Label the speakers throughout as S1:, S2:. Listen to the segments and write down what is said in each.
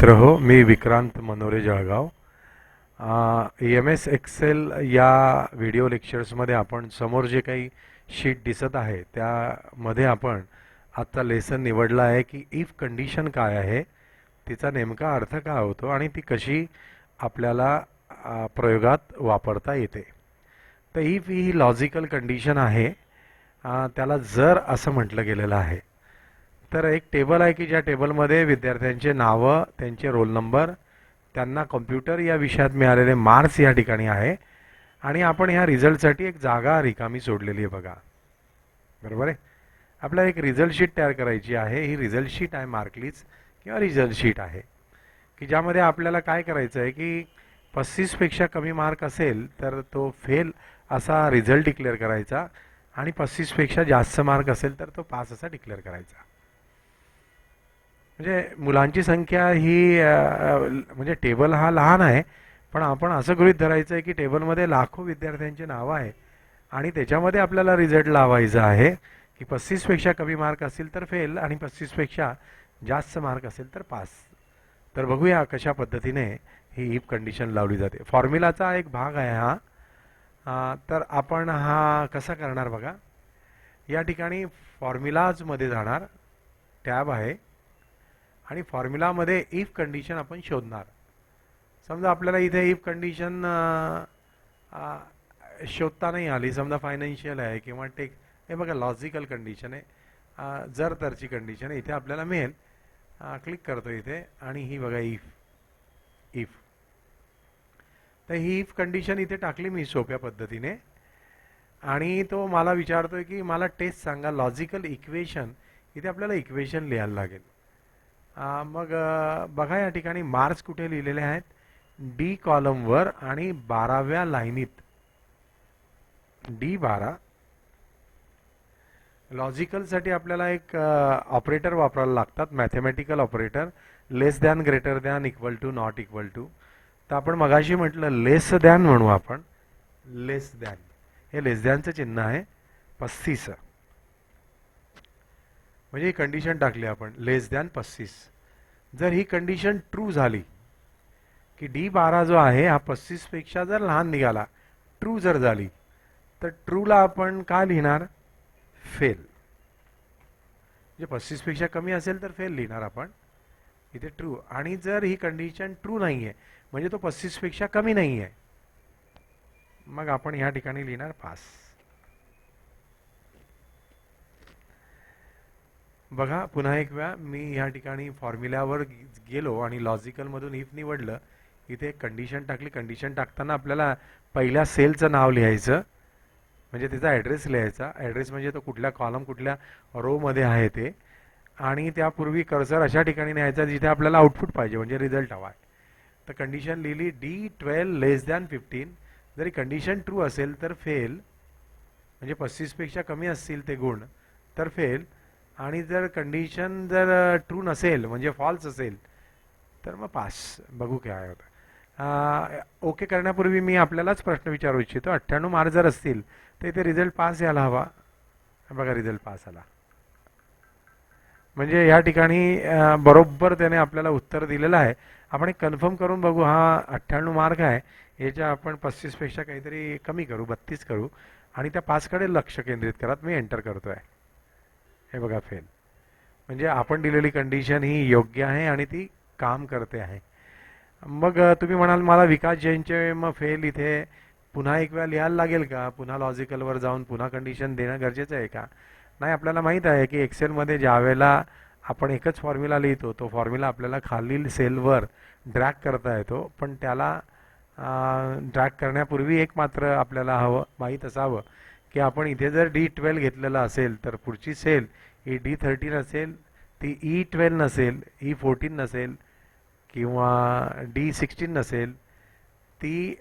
S1: मित्र हो मी Vikrant Manore Jalgaon. M S Excel या व्हिडिओ लेक्चर्समध्ये आपण समोर जे काही शीट दिसत आहे त्यामध्ये आपण आजचा लेसन निवडला आहे की इफ कंडिशन काय आहे तिचा नेमका अर्थ काय होतो आणि ती कशी आपल्याला प्रयोगात वापरता येते. तर इफ ही लॉजिकल कंडिशन आहे त्याला जर असं म्हटलं गेलेलं आहे तर एक टेबल आहे की ज्या टेबलमध्ये विद्यार्थ्यांचे नावं त्यांचे रोल नंबर त्यांना कॉम्प्युटर या विषयात मिळालेले मार्क्स या ठिकाणी आहे. आणि आपण ह्या रिझल्टसाठी एक जागा रिकामी सोडलेली आहे बघा. बरोबर आहे? आपल्याला एक रिझल्ट शीट तयार करायची आहे. ही रिझल्ट शीट आहे मार्कलीज किंवा रिझल्ट शीट आहे. की ज्यामध्ये आपल्याला काय करायचं आहे की पस्तीसपेक्षा कमी मार्क असेल तर तो फेल असा रिझल्ट डिक्लेअर करायचा. आणि पस्तीसपेक्षा जास्त मार्क असेल तर तो पास असा डिक्लेअर करायचा. म्हणजे मुलांची संख्या ही म्हणजे टेबल हा लहान आहे पण आपण असं गृहीत धरायचं आहे की टेबलमध्ये लाखो विद्यार्थ्यांची नावं आहे आणि त्याच्यामध्ये आपल्याला रिझल्ट लावायचा आहे की पस्तीसपेक्षा कमी मार्क असेल तर फेल आणि पस्तीसपेक्षा जास्त मार्क असेल तर पास. तर बघूया कशा पद्धतीने ही इफ कंडिशन लावली जाते. फॉर्म्युलाचा एक भाग आहे हा. तर आपण हा कसा करणार बघा? या ठिकाणी फॉर्म्युलाजमध्ये जाणार. टॅब आहे. आणि फॉर्म्युलामध्ये इफ कंडिशन आपण शोधणार. समजा आपल्याला इथे इफ कंडिशन शोधता नाही आली. समजा फायनान्शियल आहे किंवा टेक हे बघा लॉजिकल कंडिशन आहे. जर तरची कंडिशन आहे इथे आपल्याला मिळेल. क्लिक करतो इथे आणि ही बघा इफ इफ तर ही इफ कंडिशन इथे टाकली मी सोप्या पद्धतीने. आणि तो मला विचारतोय की मला टेस्ट सांगा लॉजिकल इक्वेशन इथे आपल्याला इक्वेशन लिहायला लागेल. मग बघा या ठिकाणी मार्क्स कुठे लिहिलेले आहेत? डी कॉलमवर आणि बाराव्या लाईनीत. डी बारा. लॉजिकलसाठी आपल्याला एक ऑपरेटर वापरायला लागतात. Mathematical operator less than greater than equal to not equal to तर आपण मगाशी म्हटलं लेस दॅन म्हणू आपण. लेस दॅन हे लेस दॅनचं चिन्ह आहे. पस्तीस. म्हणजे ही कंडिशन टाकली आपण लेस दॅन पस्तीस. जर ही कंडिशन ट्रू झाली की डी बारा जो आहे हा पस्तीसपेक्षा जर लहान निघाला ट्रू जर झाली तर ट्रूला आपण काय लिहिणार? फेल म्हणजे पस्तीसपेक्षा कमी असेल तर फेल लिहिणार आपण. इथे ट्रू आणि जर ही कंडिशन ट्रू नाही आहे म्हणजे तो पस्तीसपेक्षा कमी नाही आहे मग आपण ह्या ठिकाणी लिहिणार पास बघा पुन्हा एक वेळा मी ह्या ठिकाणी फॉर्म्युल्यावर गेलो आणि लॉजिकलमधून इफ निवडलं इथे कंडिशन टाकली. कंडिशन टाकताना आपल्याला पहिल्या सेलचं नाव लिहायचं म्हणजे त्याचा ॲड्रेस लिहायचा. ॲड्रेस म्हणजे तो कुठल्या कॉलम कुठल्या रोमध्ये आहे ते. आणि त्यापूर्वी कर्सर अशा ठिकाणी न्यायचा जिथे आपल्याला आउटपुट पाहिजे म्हणजे रिझल्ट हवा. आहे तर कंडिशन लिहिली D twelve less than fifteen जरी कंडिशन ट्रू असेल तर फेल म्हणजे पस्तीसपेक्षा कमी असतील ते गुण तर फेल आणि जर कंडिशन जर ट्रू नसेल म्हणजे फॉल्स असेल तर मग पास बघू काय होतं. ओके करण्यापूर्वी मी आपल्यालाच प्रश्न विचारू इच्छितो. अठ्ठ्याण्णव मार्क जर असतील तर इथे रिझल्ट पास यायला हवा. बघा रिझल्ट पास आला. म्हणजे या ठिकाणी बरोबर त्याने आपल्याला उत्तर दिलेलं आहे. आपण एक कन्फर्म करून बघू हा अठ्ठ्याण्णव मार्क आहे. याच्या आपण पस्तीसपेक्षा काहीतरी कमी करू बत्तीस करू. आणि त्या पासकडे लक्ष केंद्रित करत मी एंटर करतो आहे हे बघा फेल म्हणजे आपण दिलेली कंडिशन ही योग्य आहे आणि ती काम करते आहे. मग तुम्ही म्हणाल मला विकास जैनचे मग फेल इथे पुन्हा एक वेळा लिहायला लागेल का? पुन्हा लॉजिकलवर जाऊन पुन्हा कंडिशन देणं गरजेचं आहे का? नाही आपल्याला माहीत आहे की एक्सेलमध्ये ज्या वेळेला आपण एकच फॉर्म्युला लिहितो तो फॉर्म्युला आपल्याला खालील सेलवर ड्रॅग करता येतो पण त्याला ड्रॅग करण्यापूर्वी एक मात्र आपल्याला हवं माहीत असावं. की आपण इथे जर डी ट्वेल्व घेतलेलं असेल तर पुढची सेल ही डी थर्टीन असेल ती ई ट्वेल्व नसेल ई फोर्टीन नसेल किंवा डी सिक्स्टीन नसेल ती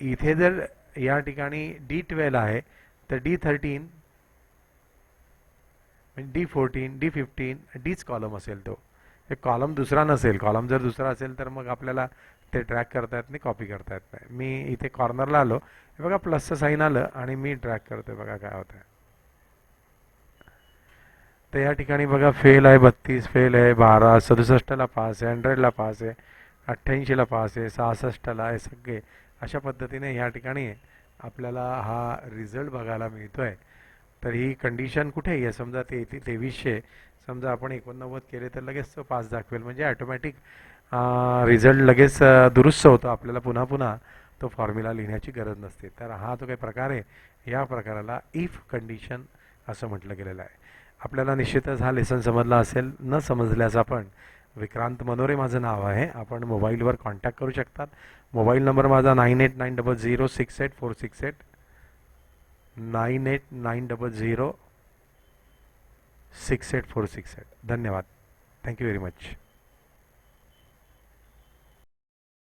S1: इथे जर या ठिकाणी डी ट्वेल्व आहे तर D thirteen D fourteen D fifteen डीच column असेल तो. हे कॉलम दुसरा नसेल कॉलम जर दुसरा असेल तर मग आपल्याला ते ट्रॅक करता येत नाही कॉपी करता येत नाही मी इथे कॉर्नरला आलो. हे बघा प्लसचं साईन आलं आणि मी ट्रॅक करतोय. बघा काय होतं तर या ठिकाणी बघा फेल आहे बत्तीस फेल आहे बारा सदुसष्टला पास आहे हंड्रेडला पास आहे अठ्ठ्याऐंशीला पास आहे सहासष्टला आहे सगळे. अशा पद्धतीने ह्या ठिकाणी आपल्याला हा रिझल्ट बघायला मिळतो आहे तर ही कंडिशन कुठे आहे? समजा ते तेवीसशे. समजा आपण एकोणनव्वद केले तर लगेच तो पास दाखवेल. म्हणजे ॲटोमॅटिक रिझल्ट लगेच दुरुस्त होतो आपल्याला पुन्हा पुन्हा तो फॉर्म्युला लिहिण्याची गरज नसते. तर हा जो काही प्रकार आहे या प्रकाराला इफ कंडिशन असं म्हटलं गेलेलं आहे. आपल्याला निश्चितच हा लेसन समजला असेल न समजल्यास आपण विक्रांत मनोरे माझं नाव आहे. आपण मोबाईलवर कॉन्टॅक्ट करू शकतात. मोबाईल नंबर माझा nine eight nine double zero six eight four six eight nine eight nine double zero six eight four six eight. धन्यवाद. Thank you very much